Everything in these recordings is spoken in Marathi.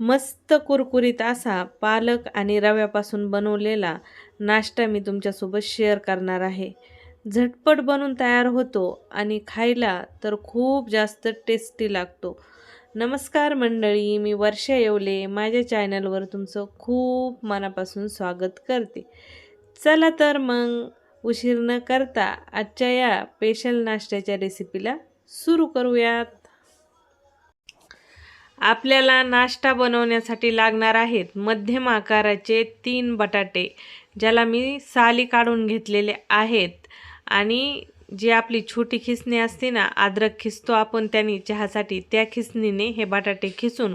मस्त कुरकुरीत असा पालक आणि रव्यापासून बनवलेला नाश्ता मी तुमच्यासोबत शेअर करणार आहे. झटपट बनून तयार होतो आणि खायला तर खूप जास्त टेस्टी लागतो. नमस्कार मंडळी मी वर्षा येवले. माझ्या चॅनलवर तुमचं खूप मनापासून स्वागत करते. चला तर मग उशीर न करता आजच्या या स्पेशल नाश्त्याच्या रेसिपीला सुरू करूयात. आपल्याला नाश्ता बनवण्यासाठी लागणार आहेत मध्यम आकाराचे तीन बटाटे ज्याला मी साली काढून घेतलेले आहेत. आणि जी आपली छोटी खिसणी असते ना अद्रक खिसतो आपण त्यांनी चहासाठी त्या खिसणीने हे बटाटे खिसून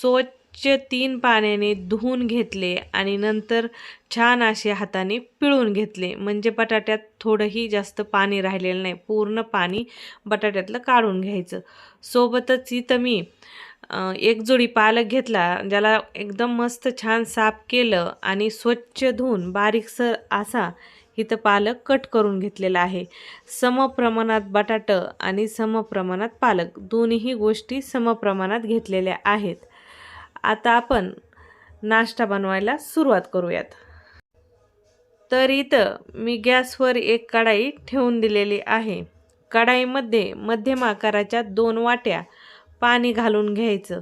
स्वच्छ तीन पाण्याने धुवून घेतले आणि नंतर छान असे हाताने पिळून घेतले. म्हणजे बटाट्यात थोडंही जास्त पाणी राहिलेलं नाही. पूर्ण पाणी बटाट्यातलं काढून घ्यायचं. सोबतच इथं मी एक जोडी पालक घेतला ज्याला एकदम मस्त छान साफ केलं आणि स्वच्छ धुवून बारीकसर असा इथं पालक कट करून घेतलेला आहे. समप्रमाणात बटाटं आणि समप्रमाणात पालक दोन्हीही गोष्टी समप्रमाणात घेतलेल्या आहेत. आता आपण नाश्ता बनवायला सुरुवात करूयात. तर इथं मी गॅसवर एक कढाई ठेवून दिलेली आहे. कढाईमध्ये मध्यम आकाराच्या दोन वाट्या पाणी घालून घ्यायचं.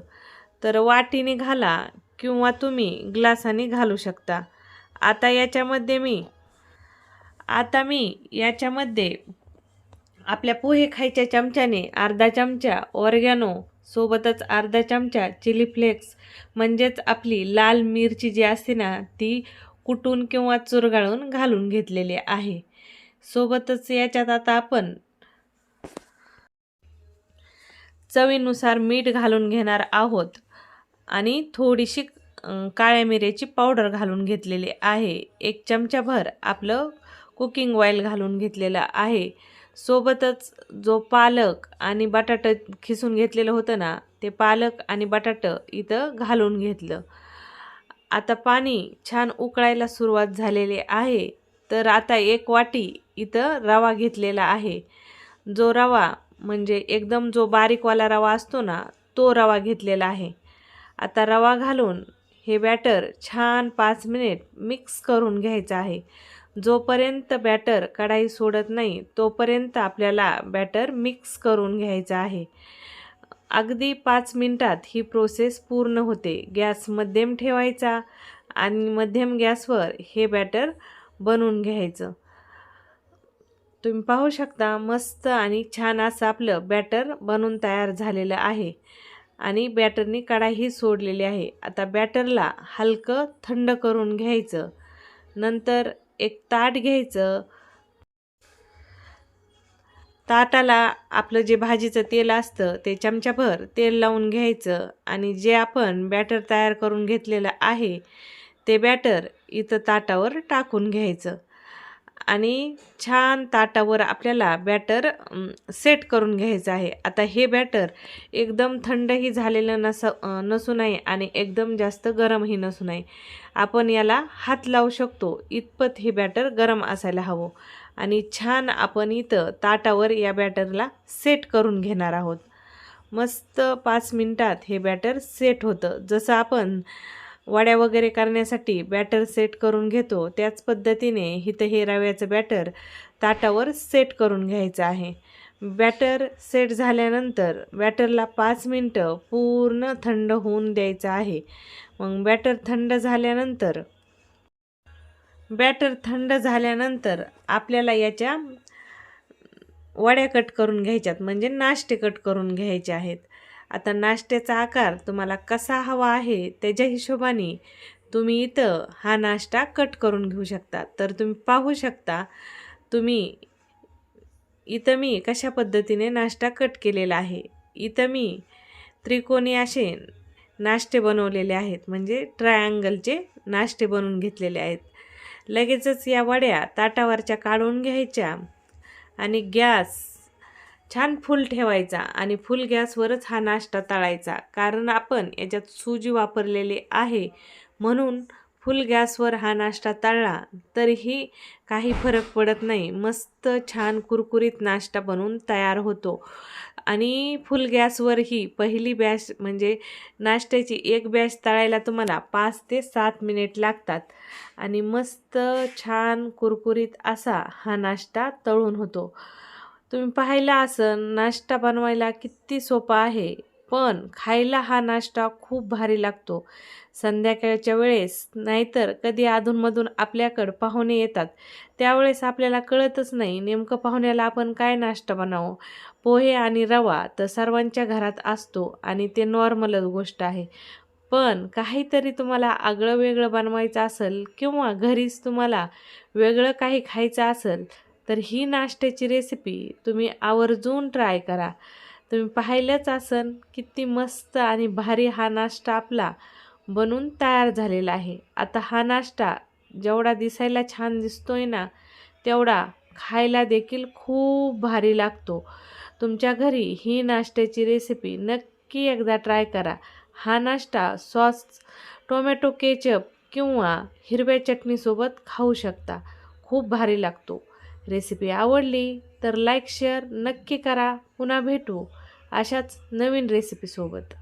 तर वाटीने घाला किंवा तुम्ही ग्लासाने घालू शकता. आता याच्यामध्ये मी आता मी याच्यामध्ये आपल्या पोहे खायच्या चमच्याने अर्धा चमचा ऑर्गॅनो सोबतच अर्धा चमचा चिली फ्लेक्स म्हणजेच आपली लाल मिरची जी असते ना ती कुटून किंवा चुरगाळून घालून घेतलेली आहे. सोबतच याच्यात आता आपण चवीनुसार मीठ घालून घेणार आहोत. आणि थोडीशी काळ्या मिऱ्याची पावडर घालून घेतलेली आहे. एक चमचाभर आपलं कुकिंग ऑइल घालून घेतलेलं आहे. सोबतच जो पालक आणि बटाटं खिसून घेतलेलं होतं ना ते पालक आणि बटाटं इथं घालून घेतलं. आता पाणी छान उकळायला सुरुवात झालेली आहे. तर आता एक वाटी इथं रवा घेतलेला आहे. जो रवा म्हणजे एकदम जो बारीकवाला रवा असतो ना तो रवा घेतलेला आहे. आता रवा घालून हे बॅटर छान पाच मिनिट मिक्स करून घ्यायचं आहे. जोपर्यंत बॅटर कढाई सोडत नाही तोपर्यंत आपल्याला बॅटर मिक्स करून घ्यायचं आहे. अगदी पाच मिनटात ही प्रोसेस पूर्ण होते. गॅस मध्यम ठेवायचा आणि मध्यम गॅसवर हे बॅटर बनवून घ्यायचं. तुम्ही पाहू शकता मस्त आणि छान असं आपलं बॅटर बनून तयार झालेलं आहे. आणि बॅटरनी कढाई सोडलेली आहे. आता बॅटरला हलकं थंड करून घ्यायचं. नंतर एक ताट घ्यायचं. ताटाला आपलं जे भाजीचं तेल असतं ते चमच्याभर तेल लावून घ्यायचं. आणि जे आपण बॅटर तयार करून घेतलेलं आहे ते बॅटर इथं ताटावर टाकून घ्यायचं. आणि छान ताटावर आपल्याला बॅटर सेट करून घ्यायचं आहे. आता हे बॅटर एकदम थंडही झालेलं नस नसू नये आणि एकदम जास्त गरमही नसू नये. आपण याला हात लावू शकतो. इतपत हे बॅटर गरम असायला हवं. आणि छान आपण इथं ताटावर या बॅटरला सेट करून घेणार आहोत. मस्त पाच मिनटात हे बॅटर सेट होतं. जसं आपण वड्या वगैरे करण्यासाठी बॅटर सेट करून घेतो. त्याच पद्धतीने इथं हे रव्याचं बॅटर ताटावर सेट करून घ्यायचं आहे. बॅटर सेट झाल्यानंतर बॅटरला पाच मिनटं पूर्ण थंड होऊन द्यायचं आहे. मग बॅटर थंड झाल्यानंतर बॅटर थंड झाल्यानंतर आपल्याला याच्या वड्या कट करून घ्यायच्यात. म्हणजे नाश्ते कट करून घ्यायचे आहेत. आता नाश्त्याचा आकार तुम्हाला कसा हवा आहे त्याच्या हिशोबाने तुम्ही इथं हा नाश्ता कट करून घेऊ शकता. तर तुम्ही पाहू शकता तुम्ही इथं मी कशा पद्धतीने नाश्ता कट केलेला आहे. इथं मी त्रिकोणी असे नाश्ते बनवलेले आहेत म्हणजे ट्रायंगलचे नाश्ते बनवून घेतलेले आहेत. लगेचच या वड्या ताटावरच्या काढून घ्यायच्या आणि गॅस छान फुल ठेवायचा आणि फुल गॅसवरच हा नाश्ता तळायचा. कारण आपण याच्यात सुजी वापरलेली आहे. म्हणून फुल गॅसवर हा नाश्ता तळला तरीही काही फरक पडत नाही. मस्त छान कुरकुरीत नाश्ता बनवून तयार होतो. आणि फुल गॅसवरही पहिली बॅच म्हणजे नाश्त्याची एक बॅच तळायला तुम्हाला पाच ते सात मिनिट लागतात. आणि मस्त छान कुरकुरीत असा हा नाश्ता तळून होतो. तुम्ही पाहायला असन नाश्ता बनवायला किती सोपा आहे. पण खायला हा नाश्ता खूप भारी लागतो. संध्याकाळच्या वेळेस नाहीतर कधी अधूनमधून आपल्याकडं पाहुणे येतात. त्यावेळेस आपल्याला कळतच नाही नेमकं पाहुण्याला आपण काय नाश्ता बनावं पोहे आणि रवा तर सर्वांच्या घरात असतो आणि ते नॉर्मलच गोष्ट आहे. पण काहीतरी तुम्हाला आगळं वेगळं बनवायचं असेल किंवा घरीच तुम्हाला वेगळं काही खायचं असेल तर ही नाश्त्याची रेसिपी तुम्ही आवर्जून ट्राय करा. तुम्ही पाहिलंच असन किती मस्त आणि भारी हा नाश्ता आपला बनून तयार झालेला आहे. आता हा नाश्ता जेवढा दिसायला छान दिसतोय ना तेवढा खायला देखील खूप भारी लागतो. तुमच्या घरी ही नाश्त्याची रेसिपी नक्की एकदा ट्राय करा. हा नाश्ता सॉस टोमॅटो केचप किंवा हिरव्या चटणीसोबत खाऊ शकता. खूप भारी लागतो. रेसिपी आवडली तर लाईक शेअर नक्की करा. पुन्हा भेटू अशाच नवीन रेसिपीसोबत